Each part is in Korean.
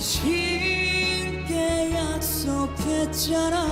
신께 약속했잖아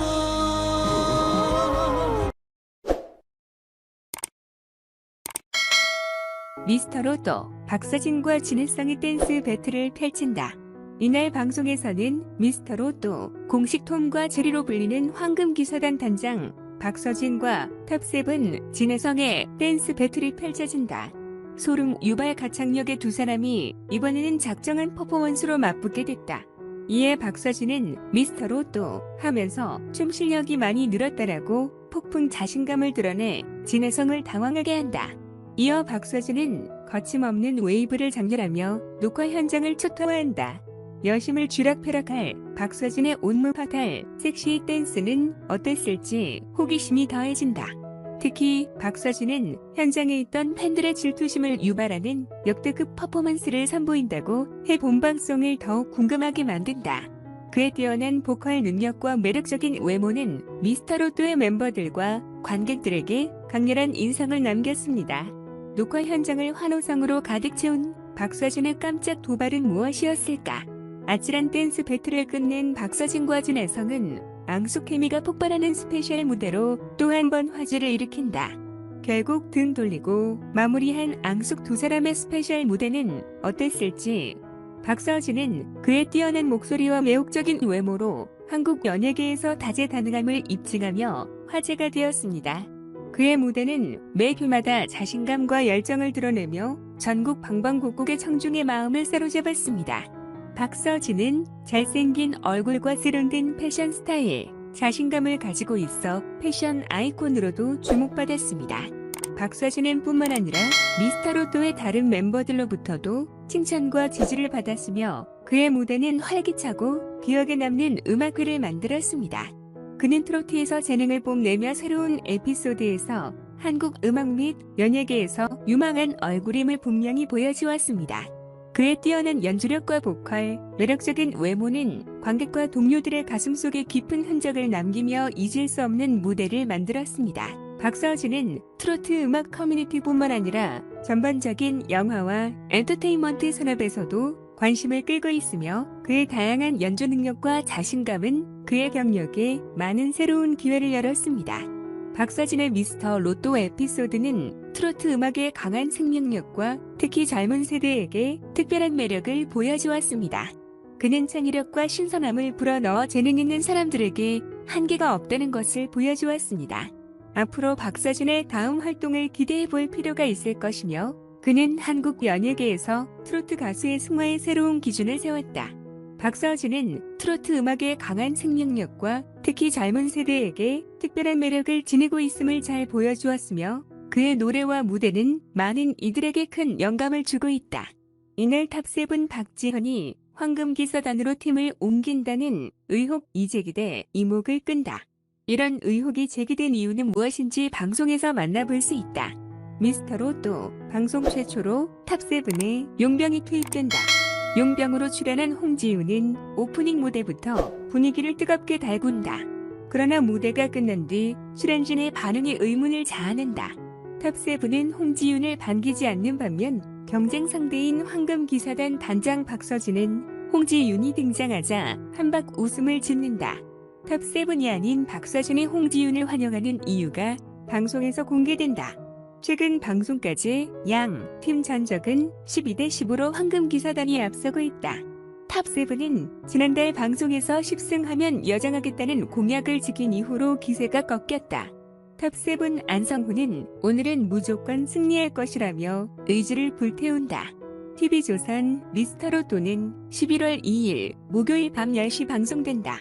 미스터 로또 박서진과 진해성의 댄스 배틀을 펼친다. 이날 방송에서는 미스터 로또 공식 톰과 제리로 불리는 황금기사단 단장 박서진과 탑세븐 진해성의 댄스 배틀이 펼쳐진다. 소름 유발 가창력의 두 사람이 이번에는 작정한 퍼포먼스로 맞붙게 됐다. 이에 박서진은 미스터 로 또 하면서 춤 실력이 많이 늘었다라고 폭풍 자신감을 드러내 진해성을 당황하게 한다. 이어 박서진은 거침없는 웨이브를 장렬하며 녹화 현장을 초토화한다. 여심을 쥐락펴락할 박서진의 온무파탈 섹시 댄스는 어땠을지 호기심이 더해진다. 특히 박서진은 현장에 있던 팬들의 질투심을 유발하는 역대급 퍼포먼스를 선보인다고 해 본방송을 더욱 궁금하게 만든다. 그의 뛰어난 보컬 능력과 매력적인 외모는 미스터로또의 멤버들과 관객들에게 강렬한 인상을 남겼습니다. 녹화 현장을 환호성으로 가득 채운 박서진의 깜짝 도발은 무엇이었을까? 아찔한 댄스 배틀을 끝낸 박서진과 진혜성은 앙숙 케미가 폭발하는 스페셜 무대로 또 한 번 화제를 일으킨다. 결국 등 돌리고 마무리한 앙숙 두 사람의 스페셜 무대는 어땠을지 박서진은 그의 뛰어난 목소리와 매혹적인 외모로 한국 연예계에서 다재다능함을 입증하며 화제가 되었습니다. 그의 무대는 매 교마다 자신감과 열정을 드러내며 전국 방방곡곡의 청중의 마음을 사로잡았습니다. 박서진은 잘생긴 얼굴과 세련된 패션 스타일, 자신감을 가지고 있어 패션 아이콘으로도 주목받았습니다. 박서진은 뿐만 아니라 미스터로또의 다른 멤버들로부터도 칭찬과 지지를 받았으며 그의 무대는 활기차고 기억에 남는 음악회를 만들었습니다. 그는 트로트에서 재능을 뽐내며 새로운 에피소드에서 한국 음악 및 연예계에서 유망한 얼굴임을 분명히 보여주었습니다. 그의 뛰어난 연주력과 보컬, 매력적인 외모는 관객과 동료들의 가슴속에 깊은 흔적을 남기며 잊을 수 없는 무대를 만들었습니다. 박서진은 트로트 음악 커뮤니티뿐만 아니라 전반적인 영화와 엔터테인먼트 산업에서도 관심을 끌고 있으며 그의 다양한 연주 능력과 자신감은 그의 경력에 많은 새로운 기회를 열었습니다. 박서진의 미스터 로또 에피소드는 트로트 음악의 강한 생명력과 특히 젊은 세대에게 특별한 매력을 보여주었습니다. 그는 창의력과 신선함을 불어넣어 재능 있는 사람들에게 한계가 없다는 것을 보여주었습니다. 앞으로 박서진의 다음 활동을 기대해 볼 필요가 있을 것이며 그는 한국 연예계에서 트로트 가수의 승화의 새로운 기준을 세웠다. 박서진은 트로트 음악의 강한 생명력과 특히 젊은 세대에게 특별한 매력을 지니고 있음을 잘 보여주었으며 그의 노래와 무대는 많은 이들에게 큰 영감을 주고 있다. 이날 탑세븐 박지현이 황금기사단으로 팀을 옮긴다는 의혹 이 제기대 이목을 끈다. 이런 의혹이 제기된 이유는 무엇인지 방송에서 만나볼 수 있다. 미스터로 또 방송 최초로 탑세븐에 용병이 투입된다. 용병으로 출연한 홍지윤은 오프닝 무대부터 분위기를 뜨겁게 달군다. 그러나 무대가 끝난 뒤 출연진의 반응에 의문을 자아낸다. 탑세븐은 홍지윤을 반기지 않는 반면 경쟁 상대인 황금기사단 단장 박서진은 홍지윤이 등장하자 한박 웃음을 짓는다. 탑세븐이 아닌 박서진의 홍지윤을 환영하는 이유가 방송에서 공개된다. 최근 방송까지 양 팀 전적은 12대 10으로 황금기사단이 앞서고 있다. 탑세븐은 지난달 방송에서 10승하면 여장하겠다는 공약을 지킨 이후로 기세가 꺾였다. 탑세븐 안성훈은 오늘은 무조건 승리할 것이라며 의지를 불태운다. TV조선 미스터로또는 11월 2일 목요일 밤 10시 방송된다.